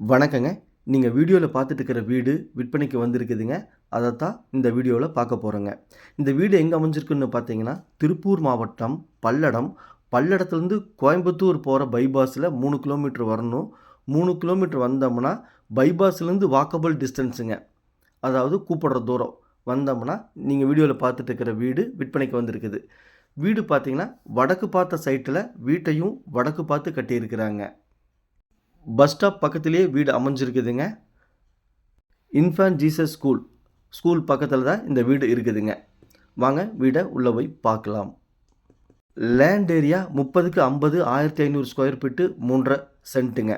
வணக்கங்க. நீங்கள் வீடியோவில் பார்த்துட்டு இருக்கிற வீடு விற்பனைக்கு வந்திருக்குதுங்க. அதைத்தான் இந்த வீடியோவில் பார்க்க போகிறோங்க இந்த வீடு எங்கே அமைஞ்சிருக்குன்னு பார்த்தீங்கன்னா திருப்பூர் மாவட்டம் பல்லடம். பல்லடத்துலேருந்து கோயம்புத்தூர் போகிற பைபாஸில் மூணு கிலோமீட்டர் வரணும். மூணு கிலோமீட்டர் வந்தோம்னா பைபாஸ்லேருந்து வாக்கபிள் டிஸ்டன்ஸுங்க அதாவது கூப்பிடுற தூரம். வந்தோம்னா நீங்கள் வீடியோவில் பார்த்துட்டு இருக்கிற வீடு விற்பனைக்கு வந்திருக்குது. வீடு பார்த்தீங்கன்னா வடக்கு பார்த்த சைட்டில் வீட்டையும் வடக்கு பார்த்து கட்டியிருக்கிறாங்க. பஸ் ஸ்டாப் பக்கத்துலேயே வீடு அமைஞ்சிருக்குதுங்க. இன்ஃபேன் ஜீசஸ் ஸ்கூல் ஸ்கூல் பக்கத்தில் தான் இந்த வீடு இருக்குதுங்க. வாங்க வீடை உள்ளே போய் பார்க்கலாம். லேண்ட் ஏரியா முப்பதுக்கு ஐம்பது ஆயிரத்தி ஐநூறு ஸ்கொயர் ஃபீட்டு மூன்றரை சென்ட்டுங்க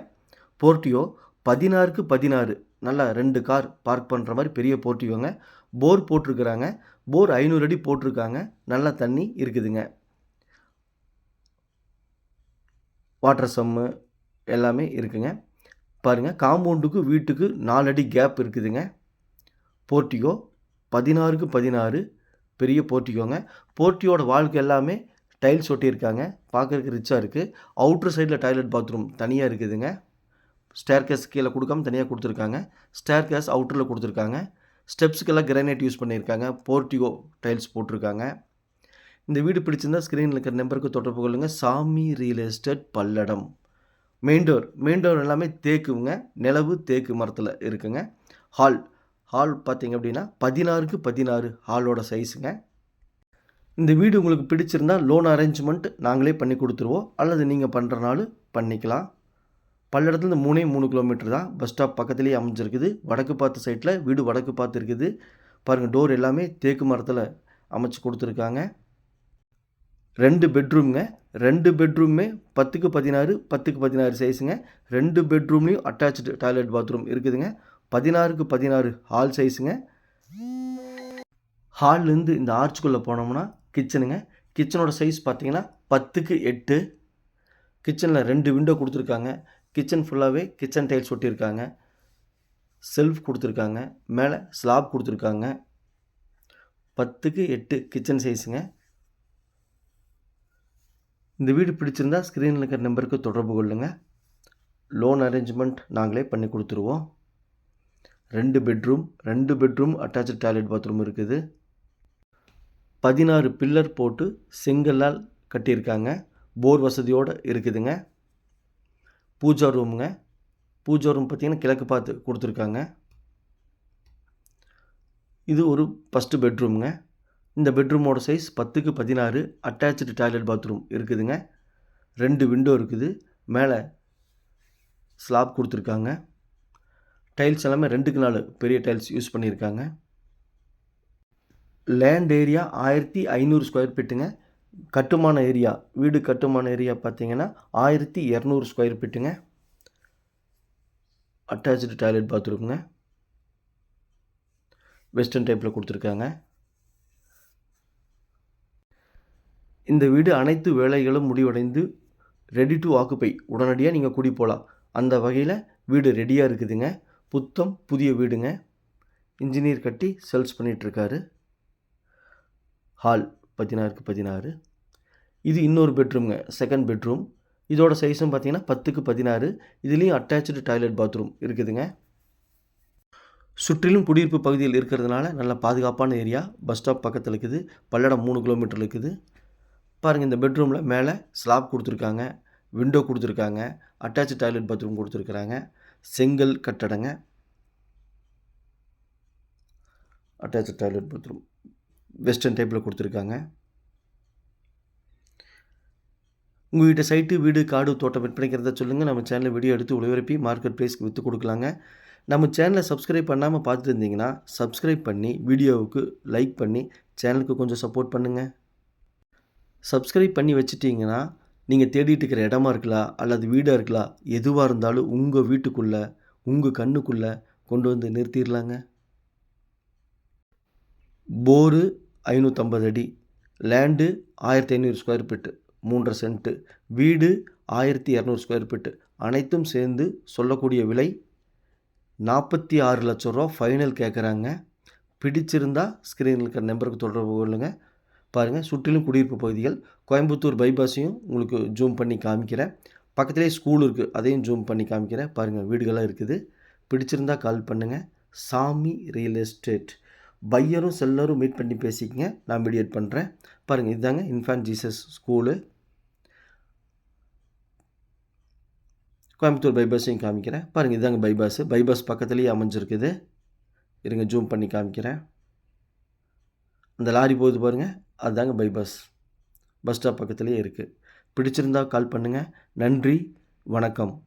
போர்ட்டியோ பதினாறுக்கு பதினாறு. நல்லா ரெண்டு கார் பார்க் பண்ணுற மாதிரி பெரிய போர்ட்டியோங்க போர் போட்டிருக்கிறாங்க. போர் ஐநூறு அடி போட்டிருக்காங்க. நல்லா தண்ணி இருக்குதுங்க. வாட்டர் சம்மு எல்லாமே இருக்குங்க. பாருங்கள் காம்பவுண்டுக்கு வீட்டுக்கு நாலு அடி கேப் இருக்குதுங்க. போர்ட்டிகோ பதினாறுக்கு பதினாறு பெரிய போர்ட்டிகோங்க. போர்ட்டியோட வாழ்க்கை எல்லாமே டைல்ஸ் ஒட்டியிருக்காங்க. பார்க்குறதுக்கு ரிச்சாக இருக்குது அவுட்ரு சைடில் டாய்லெட் பாத்ரூம் தனியாக இருக்குதுங்க. ஸ்டேர்கேஸ் கீழே கொடுக்காம தனியாக கொடுத்துருக்காங்க. ஸ்டேர்கேஸ் அவுட்டரில் கொடுத்துருக்காங்க. ஸ்டெப்ஸுக்கெல்லாம் கிரானைட் யூஸ் பண்ணியிருக்காங்க. போர்ட்டிகோ டைல்ஸ் போட்டிருக்காங்க. இந்த வீடு பிடிச்சிருந்தா ஸ்க்ரீனில் இருக்கிற நம்பருக்கு தொடர்பு கொள்ளுங்கள் Sami real estate Palladam. Main door main door எல்லாமே தேக்குங்க. நிலவு தேக்கு மரத்தில் இருக்குங்க. ஹால் ஹால் பார்த்தீங்க அப்படின்னா பதினாறுக்கு பதினாறு ஹாலோட சைஸுங்க. இந்த வீடு உங்களுக்கு பிடிச்சிருந்தா லோன் அரேஞ்ச்மெண்ட் நாங்களே பண்ணி கொடுத்துருவோம். அல்லது நீங்கள் பண்ணுறனாலும் பண்ணிக்கலாம். பல்லடத்துலேருந்து மூணே மூணு கிலோமீட்டர் தான். பஸ் ஸ்டாப் பக்கத்துலேயே அமைஞ்சிருக்குது. வடக்கு பார்த்த சைட்டில் வீடு வடக்கு பார்த்து இருக்குது பாருங்கள் டோர் எல்லாமே தேக்கு மரத்தில் அமைச்சு கொடுத்துருக்காங்க. ரெண்டு பெட்ரூம்ங்க ரெண்டு பெட்ரூமே பத்துக்கு பதினாறு பத்துக்கு பதினாறு சைஸுங்க ரெண்டு பெட்ரூம்லேயும் அட்டாச்சு டாய்லெட் பாத்ரூம் இருக்குதுங்க. பதினாறுக்கு பதினாறு ஹால் சைஸுங்க ஹால்லேருந்து இந்த ஆர்ச்சுக்குள்ளே போனோம்னா கிச்சனுங்க கிச்சனோட சைஸ் பார்த்தீங்கன்னா பத்துக்கு எட்டு. கிச்சனில் ரெண்டு விண்டோ கொடுத்துருக்காங்க. கிச்சன் ஃபுல்லாகவே கிச்சன் டைல்ஸ் ஒட்டியிருக்காங்க. செல்ஃப் கொடுத்துருக்காங்க. மேலே ஸ்லாப் கொடுத்துருக்காங்க. பத்துக்கு எட்டு கிச்சன் சைஸுங்க இந்த வீடு பிடிச்சிருந்தா ஸ்க்ரீனில் இருக்கிற நம்பருக்கு தொடர்பு கொள்ளுங்கள் லோன் அரேஞ்ச்மெண்ட் நாங்களே பண்ணி கொடுத்துருவோம். ரெண்டு பெட்ரூம் ரெண்டு பெட்ரூம் அட்டாச்சு டாய்லெட் பாத்ரூம் இருக்குது. பதினாறு பில்லர் போட்டு செங்கல்லால் கட்டியிருக்காங்க. போர் வசதியோடு இருக்குதுங்க. பூஜா ரூமுங்க பூஜா ரூம் பார்த்திங்கன்னா கிழக்கு பார்த்து கொடுத்துருக்காங்க. இது ஒரு ஃபஸ்ட்டு பெட்ரூமுங்க இந்த பெட்ரூமோட சைஸ் பத்துக்கு பதினாறு அட்டாச்சு டாய்லெட் பாத்ரூம் இருக்குதுங்க. ரெண்டு விண்டோ இருக்குது. மேலே ஸ்லாப் கொடுத்துருக்காங்க. டைல்ஸ் எல்லாமே ரெண்டுக்கு நாலு பெரிய டைல்ஸ் யூஸ் பண்ணியிருக்காங்க லேண்ட் ஏரியா ஆயிரத்தி ஐநூறு ஸ்கொயர் ஃபீட்டுங்க. கட்டுமான ஏரியா வீடு கட்டுமான ஏரியா பார்த்தீங்கன்னா ஆயிரத்தி இரநூறு ஸ்கொயர் ஃபீட்டுங்க. அட்டாச்சு டாய்லெட் பாத்ரூம்ங்க. வெஸ்டர்ன் டைப்பில் கொடுத்துருக்காங்க. இந்த வீடு அனைத்து வேலைகளும் முடிவடைந்து ரெடி டு ஆக்குப்பை உடனடியாக நீங்கள் குடி போகலாம் அந்த வகையில் வீடு ரெடியாக இருக்குதுங்க. புத்தம் புதிய வீடுங்க. இன்ஜினியர் கட்டி சேல்ஸ் பண்ணிகிட்ருக்காரு ஹால் பதினாறுக்கு பதினாறு. இது இன்னொரு பெட்ரூம்ங்க செகண்ட் பெட்ரூம் இதோட சைஸும் பார்த்தீங்கன்னா பத்துக்கு பதினாறு. இதுலேயும் அட்டாச்சு டாய்லெட் பாத்ரூம் இருக்குதுங்க. சுற்றிலும் குடியிருப்பு பகுதியில் இருக்கிறதுனால நல்ல பாதுகாப்பான ஏரியா பஸ் ஸ்டாப் பக்கத்தில் இருக்குது. பல்லடம் மூணு கிலோமீட்டர் இருக்குது. பாருங்கள் இந்த பெட்ரூமில் மேலே ஸ்லாப் கொடுத்துருக்காங்க விண்டோ கொடுத்துருக்காங்க அட்டாச் டாய்லெட் பாத்ரூம் கொடுத்துருக்குறாங்க செங்கல் கட்டடங்க. அட்டாச் டாய்லெட் பாத்ரூம் வெஸ்டர்ன் டைப்பில் கொடுத்துருக்காங்க. உங்கள் வீட்டு சைட்டு வீடு காடு தோட்டம் விற்பனைக்கிறத சொல்லுங்கள் நம்ம சேனலில் வீடியோ எடுத்து ஒளிபரப்பி மார்க்கெட் ப்ரைஸ்க்கு விற்று கொடுக்கலாங்க. நம்ம சேனலை சப்ஸ்கிரைப் பண்ணாமல் பார்த்துட்டு இருந்தீங்கன்னா சப்ஸ்கிரைப் பண்ணி வீடியோவுக்கு லைக் பண்ணி சேனலுக்கு கொஞ்சம் சப்போர்ட் பண்ணுங்கள் சப்ஸ்கிரைப் பண்ணி வச்சிட்டிங்கன்னா நீங்கள் தேடிட்டு இருக்கிற இடமா இருக்கலாம் அல்லது வீடாக இருக்கலாம் எதுவாக இருந்தாலும் உங்கள் வீட்டுக்குள்ளே உங்கள் கண்ணுக்குள்ளே கொண்டு வந்து நிறுத்திடலாங்க போரு ஐநூற்றம்பது அடி லேண்டு ஆயிரத்தி ஐநூறு ஸ்கொயர் ஃபீட்டு மூன்றரை சென்ட்டு வீடு ஆயிரத்தி இரநூறு ஸ்கொயர் ஃபீட்டு அனைத்தும் சேர்ந்து சொல்லக்கூடிய விலை நாற்பத்தி ஆறு லட்ச ரூபா ஃபைனல் கேட்குறாங்க பிடிச்சிருந்தா ஸ்க்ரீனில் இருக்கிற நம்பருக்கு தொடர்பு கொள்ளுங்கள் பாருங்கள் சுற்றிலும் குடியிருப்பு பகுதிகள். கோயம்புத்தூர் பைபாஸையும் உங்களுக்கு ஜூம் பண்ணி காமிக்கிறேன். பக்கத்திலே ஸ்கூல் இருக்குது அதையும் ஜூம் பண்ணி காமிக்கிறேன். பாருங்கள் வீடுகள்லாம் இருக்குது. பிடிச்சிருந்தா கால் பண்ணுங்கள் சாமி ரியல் எஸ்டேட் பையரும் செல்லரும் மீட் பண்ணி பேசிக்கங்க. நான் மீடியேட் பண்ணுறேன் பாருங்கள் இதுதாங்க இன்ஃபான் ஜீசஸ் ஸ்கூலு கோயம்புத்தூர் பைபாஸையும் காமிக்கிறேன். பாருங்கள் இதுதாங்க பைபாஸ். பைபாஸ் பக்கத்துலேயே அமைஞ்சிருக்குது. இருங்க ஜூம் பண்ணி காமிக்கிறேன். அந்த லாரி போகுது பாருங்கள் அதுதாங்க பைபாஸ் பஸ். ஸ்டாப் பக்கத்துலேயே இருக்குது பிடிச்சிருந்தா கால் பண்ணுங்கள் நன்றி. வணக்கம்.